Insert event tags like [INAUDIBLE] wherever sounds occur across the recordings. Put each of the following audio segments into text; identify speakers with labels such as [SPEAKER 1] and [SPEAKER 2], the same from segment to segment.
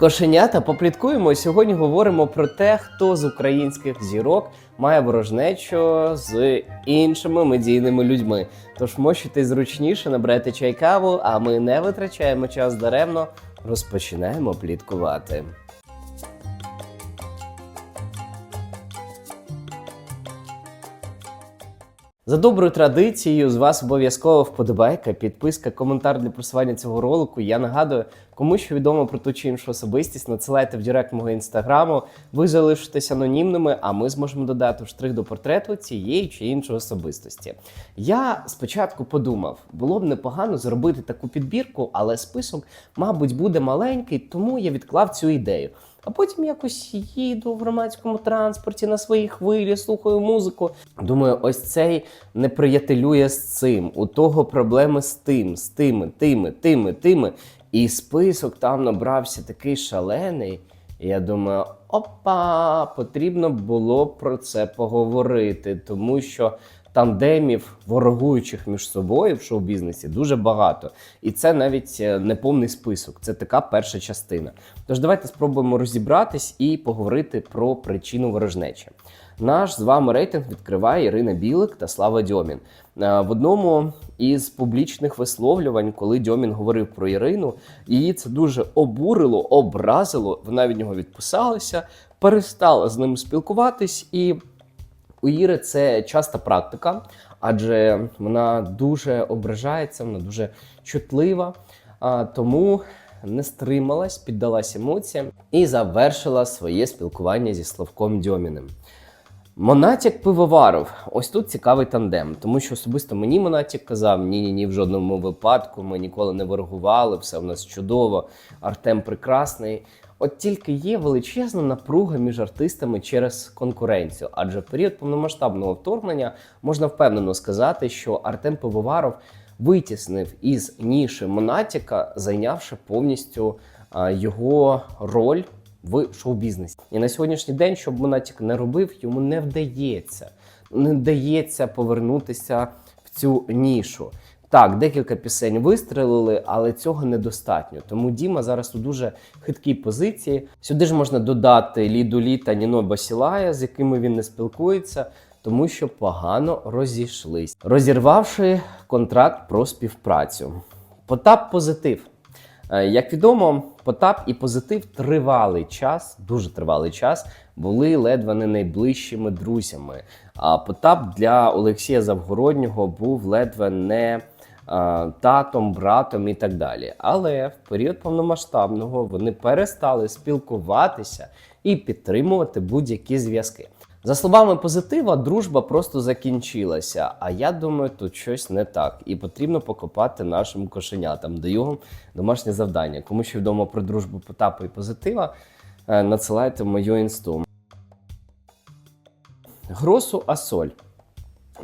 [SPEAKER 1] Кошенята, попліткуємо. Сьогодні говоримо про те, хто з українських зірок має ворожнечу з іншими медійними людьми. Тож мощуйте зручніше, набирайте чай каву, а ми не витрачаємо час даремно. Розпочинаємо пліткувати. За доброю традицією, з вас обов'язково вподобайка, підписка, коментар для просування цього ролику. Я нагадую, кому що відомо про ту чи іншу особистість, надсилайте в директ мого інстаграму. Ви залишитесь анонімними, а ми зможемо додати штрих до портрету цієї чи іншої особистості. Я спочатку подумав, було б непогано зробити таку підбірку, але список, мабуть, буде маленький, тому я відклав цю ідею. А потім якось їду в громадському транспорті на своїй хвилі, слухаю музику. Думаю, ось цей не приятелює з цим. У того проблеми з тим, з тими, тими, тими, тими. І список там набрався такий шалений. І я думаю, опа, потрібно було про це поговорити, тому що тандемів, ворогуючих між собою в шоу-бізнесі дуже багато. І це навіть е, не повний список, це така перша частина. Тож давайте спробуємо розібратись і поговорити про причину ворожнечі. Наш з вами рейтинг відкриває Ірина Білик та Слава Дьомін. Е, В одному із публічних висловлювань, коли Дьомін говорив про Ірину, її це дуже обурило, образило. Вона від нього відписалася, перестала з ним спілкуватись і. У Іри це часта практика, адже вона дуже ображається, вона дуже чутлива, тому не стрималась, піддалась емоціям і завершила своє спілкування зі Славком Дьоміним. Монатік Пивоваров. Ось тут цікавий тандем, тому що особисто мені Монатік казав: ні, ні, в жодному випадку ми ніколи не ворогували, все в нас чудово, Артем прекрасний. От тільки є величезна напруга між артистами через конкуренцію, адже в період повномасштабного вторгнення можна впевнено сказати, що Артем Пивоваров витіснив із ніші Монатіка, зайнявши повністю його роль в шоу-бізнесі. І на сьогоднішній день, щоб Монатік не робив, йому не вдається. Не вдається повернутися в цю нішу. Так, декілька пісень вистрелили, але цього недостатньо. Тому Діма зараз у дуже хиткій позиції. Сюди ж можна додати Ліду Лі та Ніно Басілая, з якими він не спілкується, тому що погано розійшлись, розірвавши контракт про співпрацю. Потап позитив. Е, Як відомо, Потап і позитив тривалий час, дуже тривалий час, були ледве не найближчими друзями. А Потап для Олексія Завгороднього був ледве не татом, братом і так далі. Але в період повномасштабного вони перестали спілкуватися і підтримувати будь-які зв'язки. За словами позитива, дружба просто закінчилася. А я думаю, тут щось не так, і потрібно покопати нашим кошенятам. Даю домашнє завдання. Кому що відомо про дружбу Потапа і позитива, е, надсилайте мою інсту. Гросу Асоль.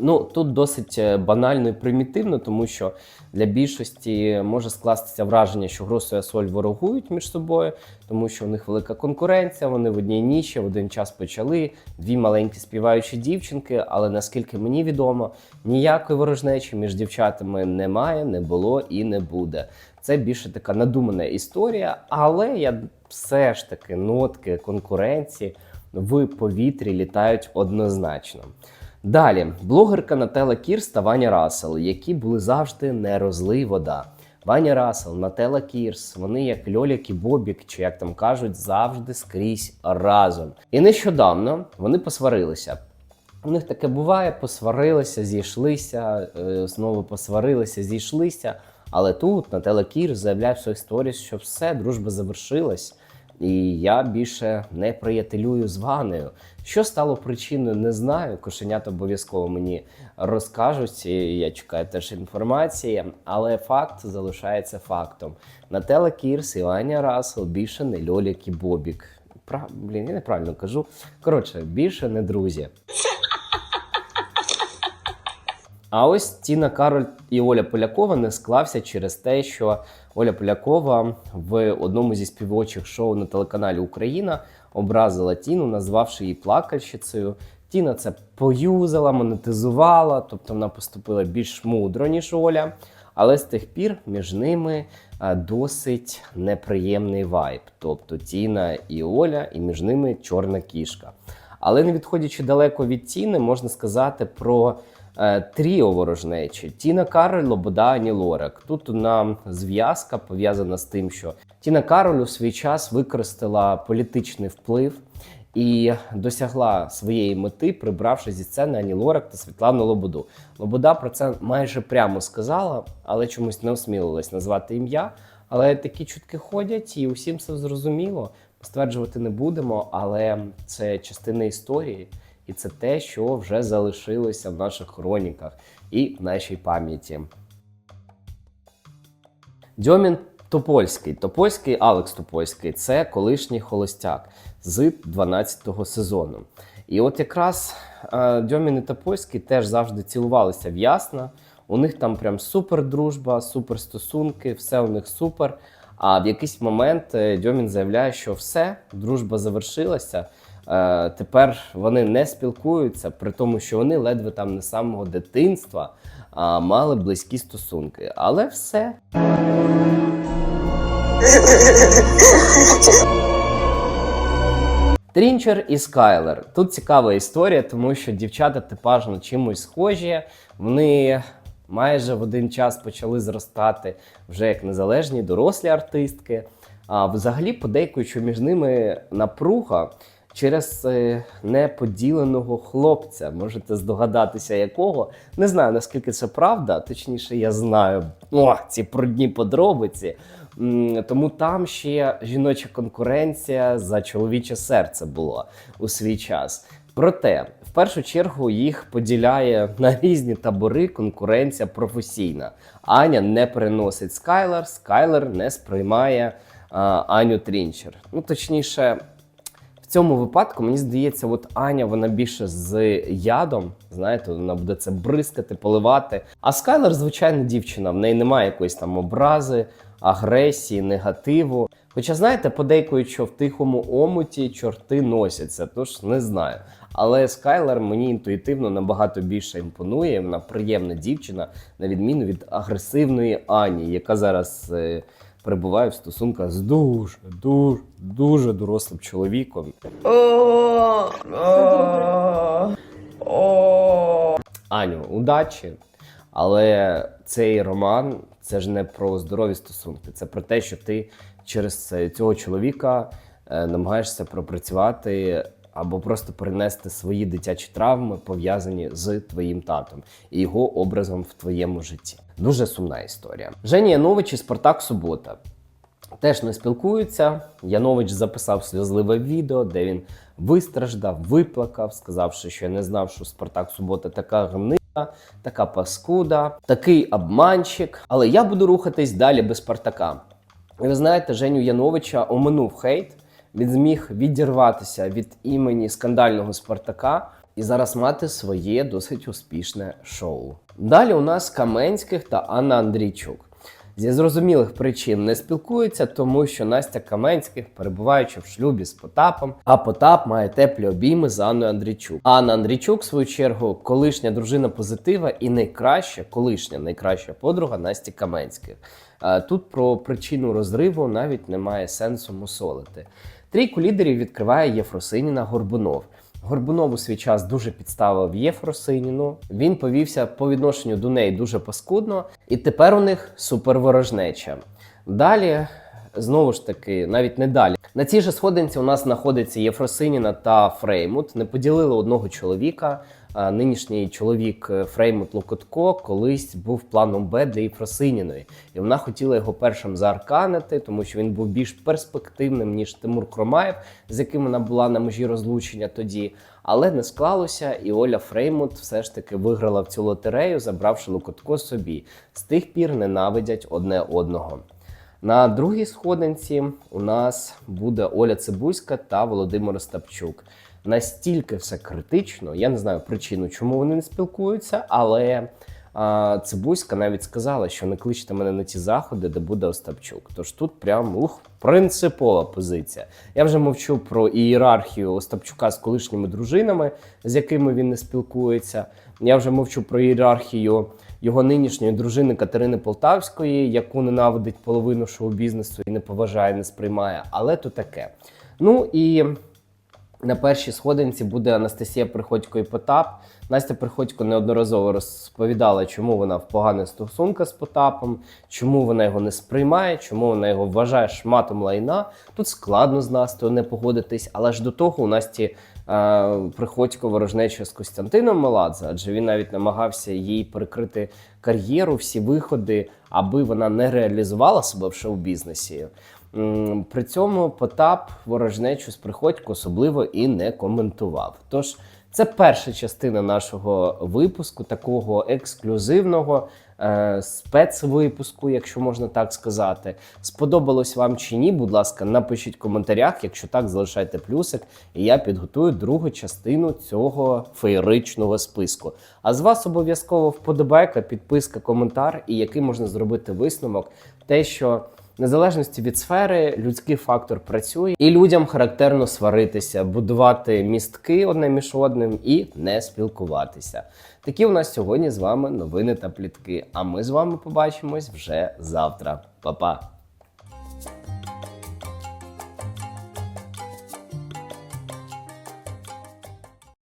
[SPEAKER 1] Ну, тут досить е, банально і примітивно, тому що для більшості може скластися враження, що Гросу і Асоль ворогують між собою, тому що у них велика конкуренція, вони в одній ніші в один час почали, дві маленькі співаючі дівчинки, але наскільки мені відомо, ніякої ворожнечі між дівчатами немає, не було і не буде. Це більше така надумана історія, але я все ж таки нотки конкуренції в повітрі літають однозначно. Далі, блогерка Нателла Кірс та Ваня Рассел, які були завжди не розлий вода. Ваня Рассел, Нателла Кірс, вони як Льолік і Бобік, чи як там кажуть, завжди скрізь разом. І нещодавно вони посварилися. У них таке буває, посварилися, зійшлися, е, знову посварилися, зійшлися. Але тут Нателла Кірс заявляє в своїх сторіс, що все, дружба завершилась. І я більше не приятелюю з Ванею. Що стало причиною, не знаю. Кошенята обов'язково мені розкажуть. Я чекаю теж інформації, але факт залишається фактом. Нателла Кірс і Аня Рассел більше не Льолік і Бобік. Прав... Блін, я неправильно кажу. Коротше, більше не друзі. [LAUGHS] А ось Тіна Кароль і Оля Полякова не склався через те, що Оля Полякова в одному зі співочих шоу на телеканалі Україна образила Тіну, назвавши її плакальщицею. Тіна це поюзала, монетизувала, тобто вона поступила більш мудро, ніж Оля. Але з тих пір між ними е, досить неприємний вайб. Тобто Тіна і Оля, і між ними чорна кішка. Але не відходячи далеко від Тіни, можна сказати про тріо ворожнечі: Тіна Кароль, Лобода, Ані Лорак. Тут нам зв'язка пов'язана з тим, що Тіна Кароль у свій час використала політичний вплив і досягла своєї мети, прибравши зі сцени Ані Лорак та Світлану Лободу. Лобода про це майже прямо сказала, але чомусь не осмілилась назвати ім'я. Але такі чутки ходять, і усім все зрозуміло. Стверджувати не будемо, але це частина історії, і це те, що вже залишилося в наших хроніках і в нашій пам'яті. Дьомін Топольський. Топольський Алекс Топольський це колишній холостяк з 12-го сезону. І от якраз е, Дьомін і Топольський теж завжди цілувалися в ясно. У них там прям супер дружба, супер стосунки, все у них супер. А в якийсь момент е, Дьомін заявляє, що все, дружба завершилася. Е, тепер вони не спілкуються, при тому, що вони ледве там не з самого дитинства мали близькі стосунки. Але все. Трінчер і Скайлер. Тут цікава історія, тому що дівчата типажно чимось схожі. Вони майже в один час почали зростати вже як незалежні дорослі артистки. А взагалі подейкують, що між ними напруга через е, неподіленого хлопця. Можете здогадатися, якого. Не знаю наскільки це правда, точніше, я знаю о, ці брудні подробиці. Тому там ще жіноча конкуренція за чоловіче серце була у свій час. Проте, в першу чергу, їх поділяє на різні табори конкуренція професійна. Аня не переносить Скайлер, Скайлер не сприймає а, Аню Трінчер. Ну, точніше, в цьому випадку мені здається, от Аня вона більше з ядом. Знаєте, вона буде це бризкати, поливати. А Скайлер, звичайна дівчина, в неї немає якоїсь там образи, агресії, негативу. Хоча, знаєте, подейкують, що в тихому омуті чорти носяться, тож не знаю. Але Скайлер мені інтуїтивно набагато більше імпонує. Вона приємна дівчина, на відміну від агресивної Ані, яка зараз. е, Перебуває в стосунках з дуже, дуже, дуже дорослим чоловіком. Аню, удачі. Але цей роман це ж не про здорові стосунки, це про те, що ти через е, цього чоловіка е, намагаєшся пропрацювати або просто перенести свої дитячі травми, пов'язані з твоїм татом і його образом в твоєму житті. Дуже сумна історія. Женя Янович і Спартак Субота. Теж не спілкуються. Янович записав сльозливе відео, де він вистраждав, виплакав, сказавши, що я не знав, що Спартак Субота така гнида, така паскуда, такий обманщик. Але я буду рухатись далі без Спартака. І ви знаєте, Женю Яновича оминув хейт. Він зміг відірватися від імені скандального Спартака і зараз мати своє досить успішне шоу. Далі у нас Каменських та Анна Андрійчук. Зі зрозумілих причин не спілкуються, тому що Настя Каменських, перебуваючи в шлюбі з Потапом, а Потап має теплі обійми з Анною Андрійчук. А Анна Андрійчук, в свою чергу, колишня дружина позитива і найкраща, колишня найкраща подруга Насті Каменських. Е, Тут про причину розриву навіть немає сенсу мусолити. Трійку лідерів відкриває Єфросиніна Горбунов. Горбунов у свій час дуже підставив Єфросиніну. Він повівся по відношенню до неї дуже паскудно, і тепер у них суперворожнеча. Далі, знову ж таки, навіть не далі. На цій же сходинці у нас знаходиться Єфросиніна та Фреймут. Не поділили одного чоловіка. Нинішній чоловік е, Фреймут Локотко колись був планом Б для Єфросиніної, і вона хотіла його першим заарканити, тому що він був більш перспективним ніж Тимур Кромаєв, з яким вона була на межі розлучення тоді. Але не склалося, і Оля Фреймут все ж таки виграла в цю лотерею, забравши Локотко собі. З тих пір ненавидять одне одного. На другій сходинці у нас буде Оля Цибульська та Володимир Остапчук. Настільки все критично, я не знаю причину, чому вони не спілкуються, але а, Цибульська навіть сказала, що не кличте мене на ті заходи, де буде Остапчук. Тож тут прям ух, принципова позиція. Я вже мовчу про ієрархію Остапчука з колишніми дружинами, з якими він не спілкується. Я вже мовчу про ієрархію його нинішньої дружини Катерини Полтавської, яку ненавидить половину шоу-бізнесу і не поважає, не сприймає. Але то таке. Ну і на першій сходинці буде Анастасія Приходько і Потап. Настя Приходько неодноразово розповідала, чому вона в поганих стосунках з Потапом, чому вона його не сприймає, чому вона його вважає шматом лайна. Тут складно з Настею не погодитись, але ж до того у Насті е, Приходько ворожнеча з Костянтином Меладзе, адже він навіть намагався їй перекрити кар'єру, всі виходи, аби вона не реалізувала себе в шоу-бізнесі. При цьому Потап ворожнечу з Приходько особливо і не коментував. Тож це перша частина нашого випуску, такого ексклюзивного е, спецвипуску, якщо можна так сказати. Сподобалось вам чи ні? Будь ласка, напишіть в коментарях. Якщо так, залишайте плюсик, і я підготую другу частину цього феєричного списку. А з вас обов'язково вподобайка, підписка, коментар, і який можна зробити висновок, те, що. Незалежності від сфери людський фактор працює, і людям характерно сваритися, будувати містки одне між одним і не спілкуватися. Такі у нас сьогодні з вами новини та плітки. А ми з вами побачимось вже завтра. Па-па!